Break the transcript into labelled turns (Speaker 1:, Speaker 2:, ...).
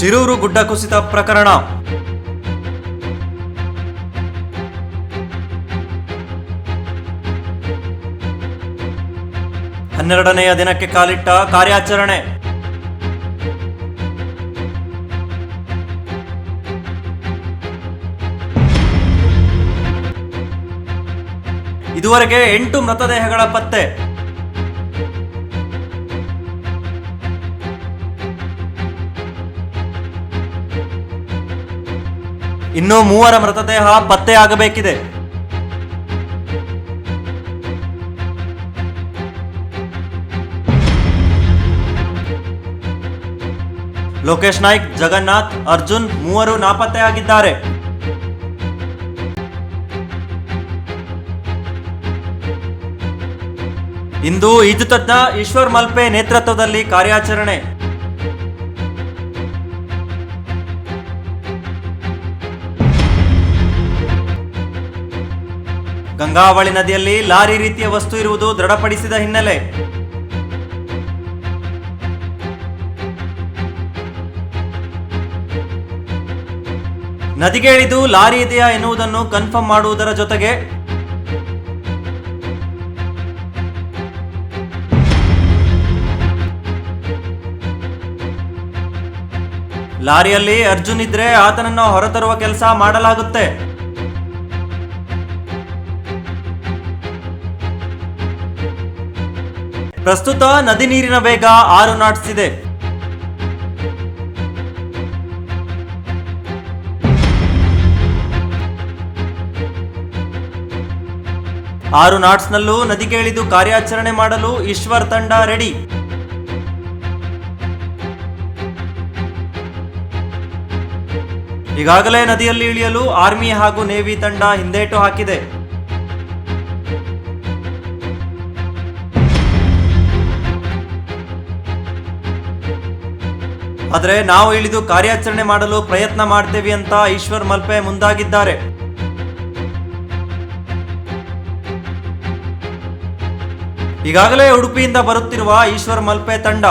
Speaker 1: ಶಿರೂರು ಗುಡ್ಡ ಕುಸಿತ ಪ್ರಕರಣ. ಹನ್ನೆರಡನೆಯ ದಿನಕ್ಕೆ ಕಾಲಿಟ್ಟ ಕಾರ್ಯಾಚರಣೆ. ಇದುವರೆಗೆ ಎಂಟು ಮೃತದೇಹಗಳ ಪತ್ತೆ. ಇನ್ನೂ ಮೂವರ ಮೃತದೇಹ ಪತ್ತೆಯಾಗಬೇಕಿದೆ ಲೋಕೇಶ್ ನಾಯ್ಕ್, ಜಗನ್ನಾಥ್, ಅರ್ಜುನ್ ಮೂವರು ನಾಪತ್ತೆಯಾಗಿದ್ದಾರೆ ಇಂದು ಈಜು ತಜ್ಞ ಈಶ್ವರ್ ಮಲ್ಪೆ ನೇತೃತ್ವದಲ್ಲಿ ಕಾರ್ಯಾಚರಣೆ. ಗಂಗಾವಳಿ ನದಿಯಲ್ಲಿ ಲಾರಿ ರೀತಿಯ ವಸ್ತು ಇರುವುದು ದೃಢಪಡಿಸಿದ ಹಿನ್ನೆಲೆ. ನದಿಗೆ ಇಳಿದು ಲಾರಿ ಇದೆಯಾ ಎನ್ನುವುದನ್ನು ಕನ್ಫರ್ಮ್ ಮಾಡುವುದರ ಜೊತೆಗೆ ಲಾರಿಯಲ್ಲಿ ಅರ್ಜುನ್ ಇದ್ರೆ ಆತನನ್ನು ಹೊರತರುವ ಕೆಲಸ ಮಾಡಲಾಗುತ್ತೆ. ಪ್ರಸ್ತುತ ನದಿ ನೀರಿನ ವೇಗ ಆರು ನಾಟ್ಸ್ ಇದೆ ಆರು ನಾಟ್ಸ್ನಲ್ಲೂ ನದಿಗೆ ಇಳಿದು ಕಾರ್ಯಾಚರಣೆ ಮಾಡಲು ಈಶ್ವರ್ ತಂಡ ರೆಡಿ. ಈಗಾಗಲೇ ನದಿಯಲ್ಲಿ ಇಳಿಯಲು ಆರ್ಮಿ ಹಾಗೂ ನೇವಿ ತಂಡ ಹಿಂದೇಟು ಹಾಕಿದೆ. ಆದರೆ ನಾವು ಇಳಿದು ಕಾರ್ಯಾಚರಣೆ ಮಾಡಲು ಪ್ರಯತ್ನ ಮಾಡ್ತೇವೆ ಅಂತ ಈಶ್ವರ್ ಮಲ್ಪೆ ಮುಂದಾಗಿದ್ದಾರೆ. ಈಗಾಗಲೇ ಉಡುಪಿಯಿಂದ ಬರುತ್ತಿರುವ ಈಶ್ವರ್ ಮಲ್ಪೆ ತಂಡ